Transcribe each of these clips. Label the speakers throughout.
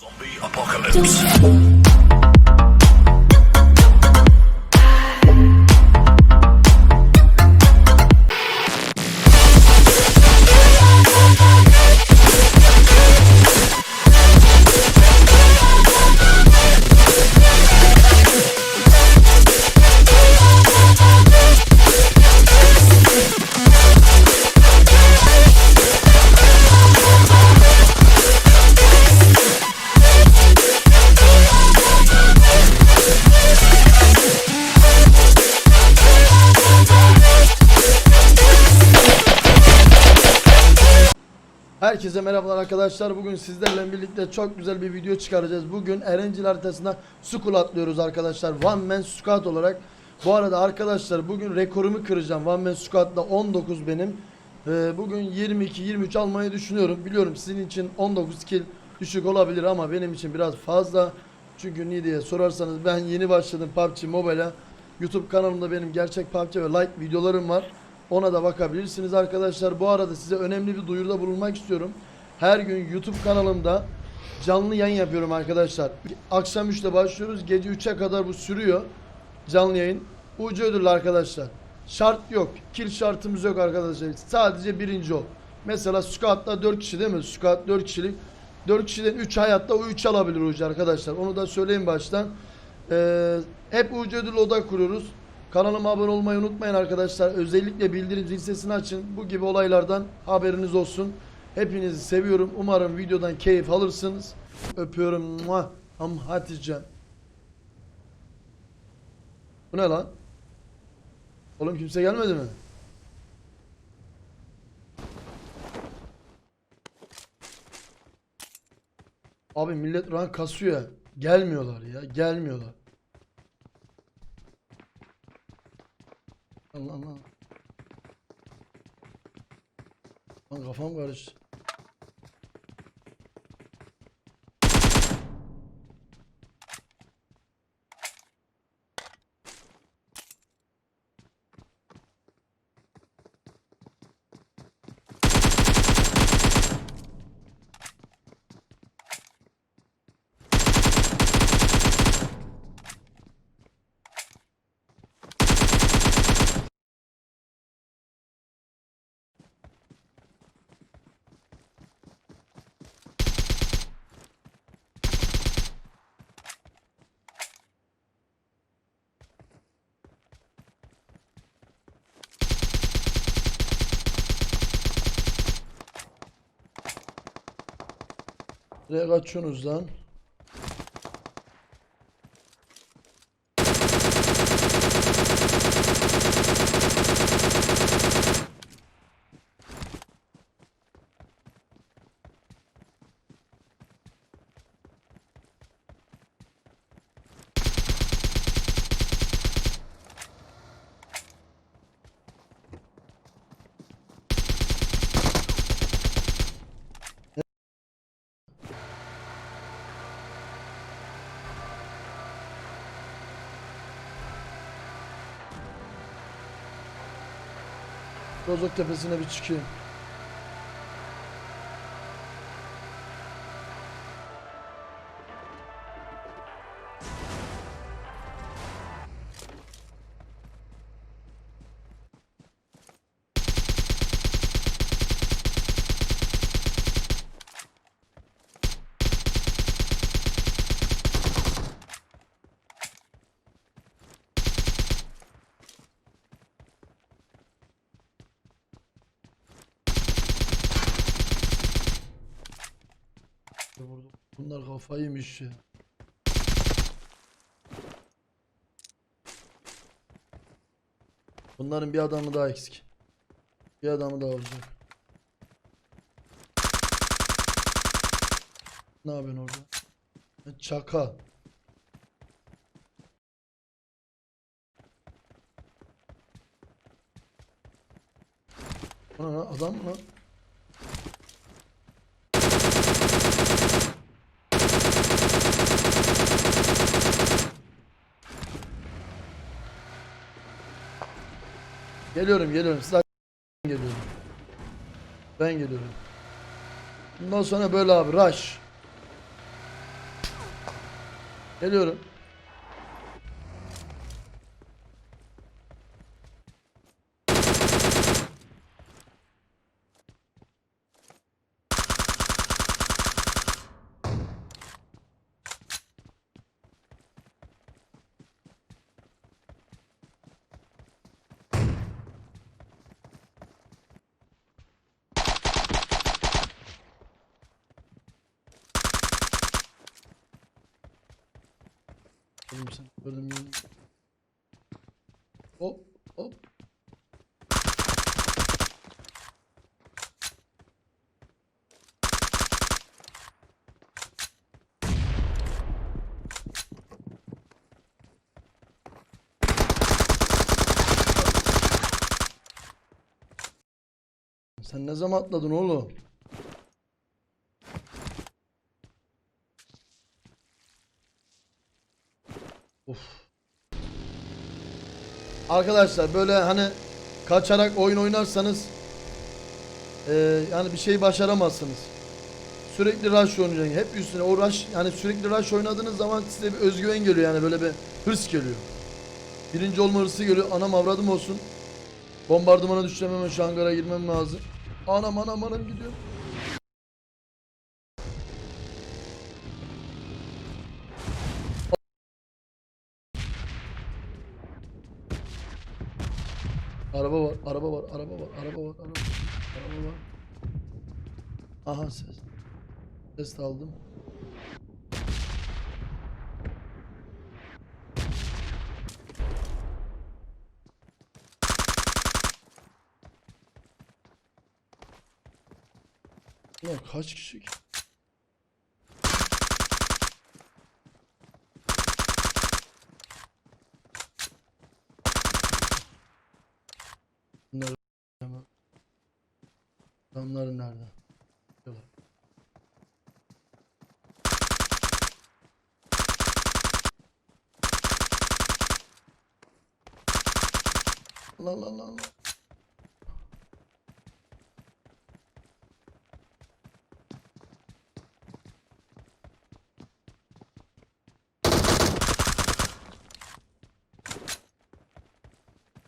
Speaker 1: Zombie apocalypse.
Speaker 2: Herkese merhabalar arkadaşlar. Bugün sizlerle birlikte çok güzel bir video çıkaracağız. Bugün Erencil haritasına squat atlıyoruz arkadaşlar. One man squat olarak. Bu arada arkadaşlar bugün rekorumu kıracağım. One man squat'ta 19 benim. Ee, bugün 22-23 almayı düşünüyorum. Biliyorum sizin için 19 kill düşük olabilir ama benim için biraz fazla. Çünkü niye diye sorarsanız ben yeni başladım PUBG Mobile'a. YouTube kanalımda benim gerçek PUBG ve like videolarım var. Ona da bakabilirsiniz arkadaşlar. Bu arada size önemli bir duyuruda bulunmak istiyorum. Her gün YouTube kanalımda canlı yayın yapıyorum arkadaşlar. Akşam 3'te başlıyoruz. Gece 3'e kadar bu sürüyor. Canlı yayın. Ucu ödüllü arkadaşlar. Şart yok. Kill şartımız yok arkadaşlar. Sadece birinci ol. Mesela squat'ta 4 kişi değil mi? Squat 4 kişilik. 4 kişiden 3 hayatta o 3 alabilir ucu arkadaşlar. Onu da söyleyeyim baştan. Ee, hep ucu ödül oda kuruyoruz. Kanalıma abone olmayı unutmayın arkadaşlar. Özellikle bildirim zil sesini açın. Bu gibi olaylardan haberiniz olsun. Hepinizi seviyorum. Umarım videodan keyif alırsınız. Öpüyorum. Muah. Am Hatice. Bu ne lan? Oğlum kimse gelmedi mi? Abi millet rank kasıyor. Gelmiyorlar ya. Gelmiyorlar. Allah Allah. Lan kafam karıştı. Nereye? Rozok tepesine bir çıkayım. Kafayı ya. Bunların bir adamı daha eksik. Bir adamı daha olacak. Ne yapıyorsun orada? Çaka. Ana adam mı lan? Geliyorum geliyorum. Siz geliyorum. Ben geliyorum. Bundan sonra böyle abi rush. Geliyorum. Gördüm sen. Gördüm gördüm. Hop hop. Sen ne zaman atladın oğlum? Arkadaşlar böyle hani kaçarak oyun oynarsanız eee, yani bir şey başaramazsınız. Sürekli rush oynayacaksın. Hep üstüne o rush yani sürekli rush oynadığınız zaman size bir özgüven geliyor yani böyle bir hırs geliyor. Birinci olma hırsı geliyor. Anam avradım olsun. Bombardımana düşeceğim hemen şu hangara girmem lazım. Anam anam anam gidiyor. Ses. Ses aldım. Ulan kaç kişi? ki? Allah Allah Allah.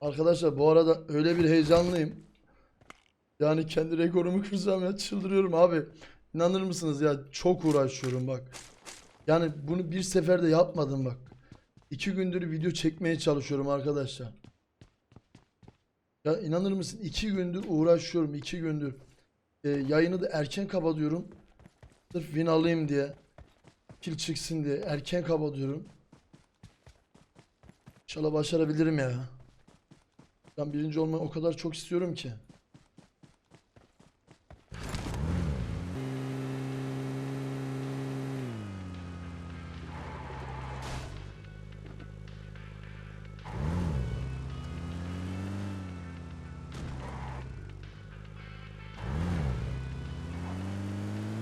Speaker 2: Arkadaşlar bu arada öyle bir heyecanlıyım. Yani kendi rekorumu kırsam ya çıldırıyorum abi. İnanır mısınız ya çok uğraşıyorum bak. Yani bunu bir seferde yapmadım bak. İki gündür video çekmeye çalışıyorum arkadaşlar. Ya inanır mısın iki gündür uğraşıyorum iki gündür. Ee, yayını da erken kapatıyorum. Sırf win alayım diye. Kill çıksın diye erken kapatıyorum. İnşallah başarabilirim ya. Ben birinci olmayı o kadar çok istiyorum ki.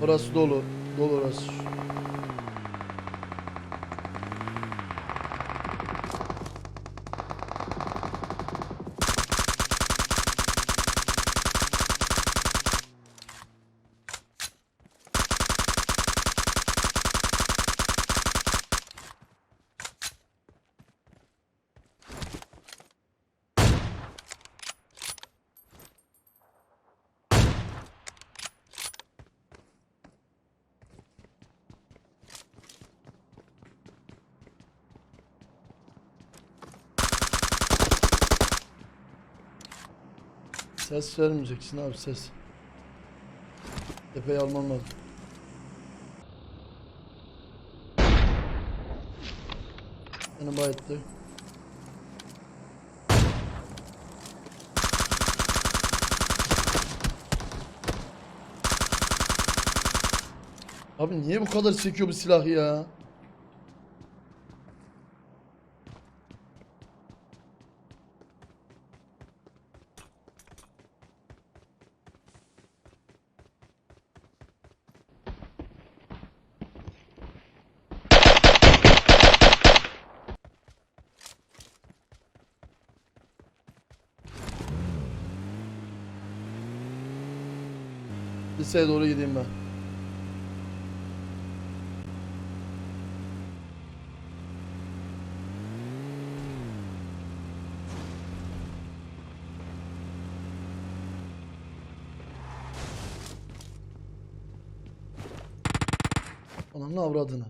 Speaker 2: Orası dolu. Dolu orası. Ses vermeyeceksin abi ses. Tepeyi almam lazım. Beni bayıttı. Abi niye bu kadar sekiyor bu silah ya? Liseye doğru gideyim ben. Ananın avradını.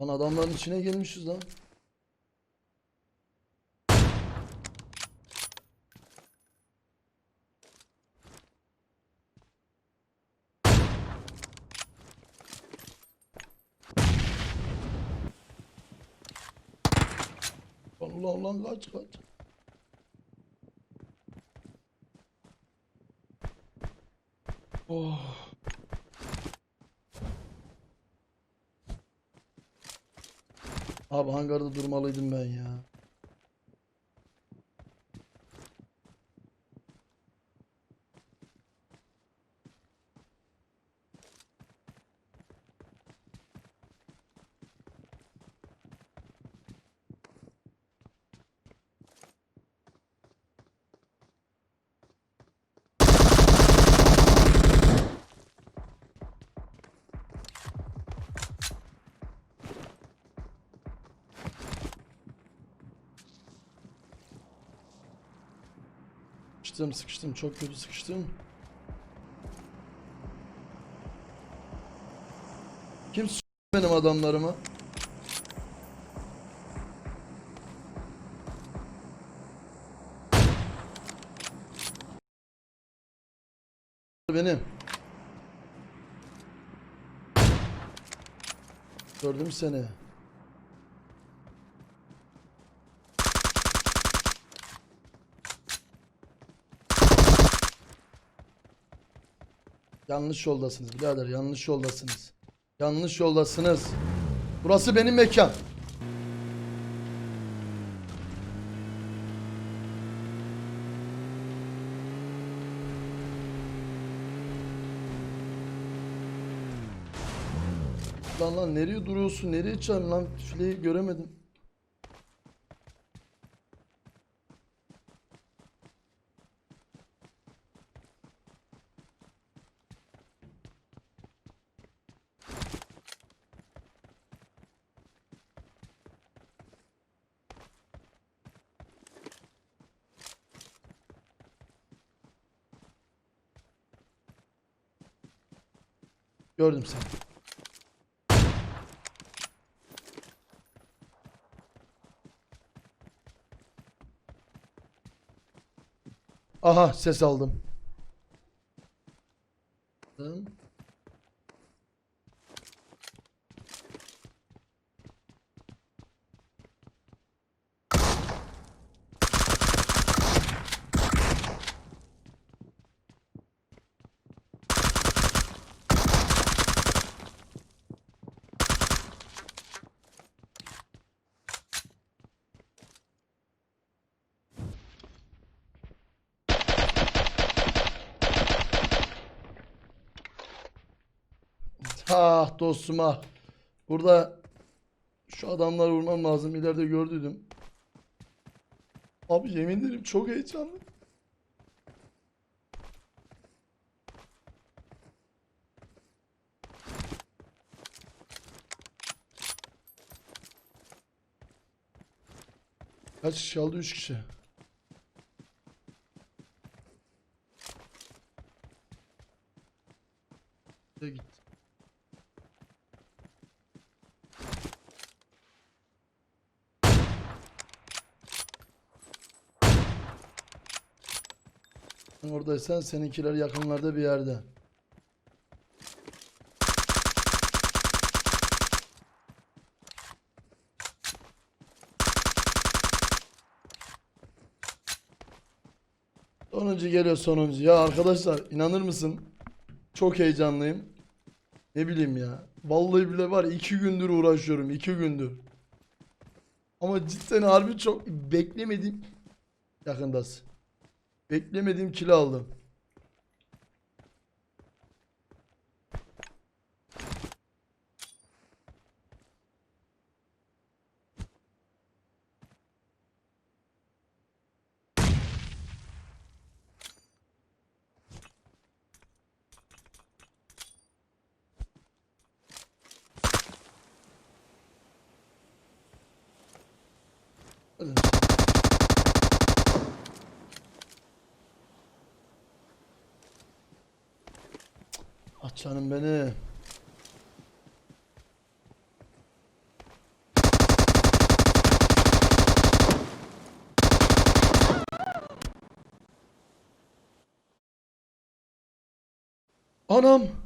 Speaker 2: Lan adamların içine girmişiz lan. Allah Allah kaç kaç. Oh. Abi hangarda durmalıydım ben ya. Sıkıştım sıkıştım çok kötü sıkıştım. Kim s- benim adamlarımı? Benim. Gördüm seni. Yanlış yoldasınız birader yanlış yoldasınız. Yanlış yoldasınız. Burası benim mekan. Lan lan nereye duruyorsun? Nereye çağırın lan? Fileyi göremedim. Gördüm seni. Aha ses aldım. Ah dostum ah. Burada şu adamları vurmam lazım. İleride gördüydüm. Abi yemin ederim çok heyecanlı. Kaç kişi kaldı? 3 kişi. De oradaysan seninkiler yakınlarda bir yerde. Sonuncu geliyor sonuncu. Ya arkadaşlar inanır mısın? Çok heyecanlıyım. Ne bileyim ya. Vallahi bile var iki gündür uğraşıyorum. iki gündür. Ama cidden harbi çok beklemedim. Yakındasın. Beklemediğim kilo aldım. Hadi. Canım beni. Anam.